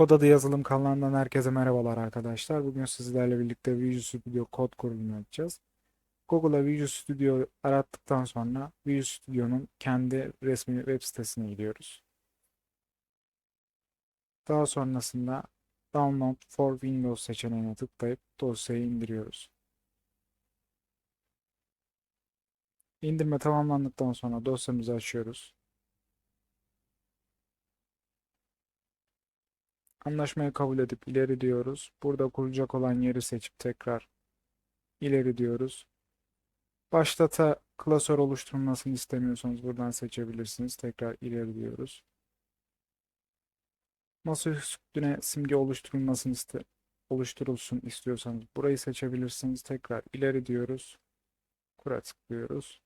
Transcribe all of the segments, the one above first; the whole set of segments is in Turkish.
Kod adı yazılım kanalından herkese merhabalar arkadaşlar. Bugün sizlerle birlikte Visual Studio kod kurulumu yapacağız. Google'a Visual Studio arattıktan sonra Visual Studio'nun kendi resmi web sitesine gidiyoruz. Daha sonrasında Download for Windows seçeneğine tıklayıp dosyayı indiriyoruz. İndirme tamamlandıktan sonra dosyamızı açıyoruz. Anlaşmayı kabul edip ileri diyoruz. Burada kurulacak olan yeri seçip tekrar ileri diyoruz. Başlata klasör oluşturulmasını istemiyorsanız buradan seçebilirsiniz. Tekrar ileri diyoruz. Masa üstüne simge oluşturulmasını iste oluşturulsun istiyorsanız burayı seçebilirsiniz. Tekrar ileri diyoruz. Kura tıklıyoruz.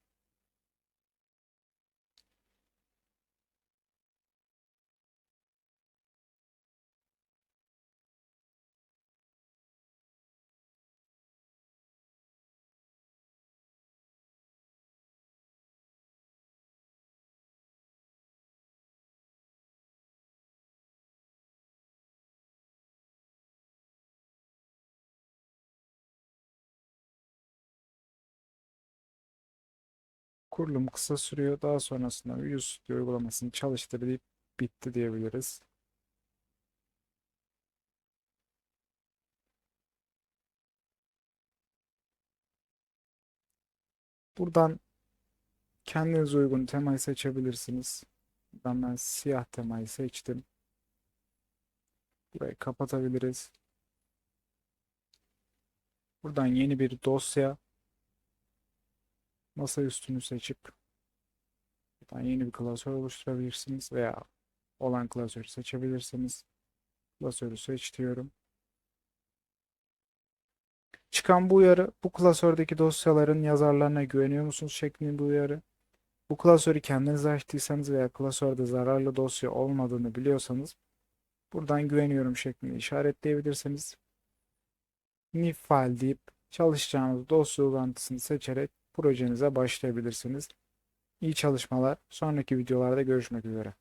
Kurulum kısa sürüyor. Daha sonrasında Visual Studio uygulamasını çalıştırıp bitti diyebiliriz. Buradan kendinize uygun temayı seçebilirsiniz. Ben, ben siyah temayı seçtim. Burayı kapatabiliriz. Buradan yeni bir dosya masa üstünü seçip buradan yeni bir klasör oluşturabilirsiniz veya olan klasörü seçebilirsiniz. Klasörü seç diyorum. Çıkan bu uyarı bu klasördeki dosyaların yazarlarına güveniyor musunuz şeklinde bir uyarı. Bu klasörü kendiniz açtıysanız veya klasörde zararlı dosya olmadığını biliyorsanız buradan güveniyorum şeklinde işaretleyebilirsiniz. New file deyip çalışacağınız dosya uzantısını seçerek projenize başlayabilirsiniz. İyi çalışmalar. Sonraki videolarda görüşmek üzere.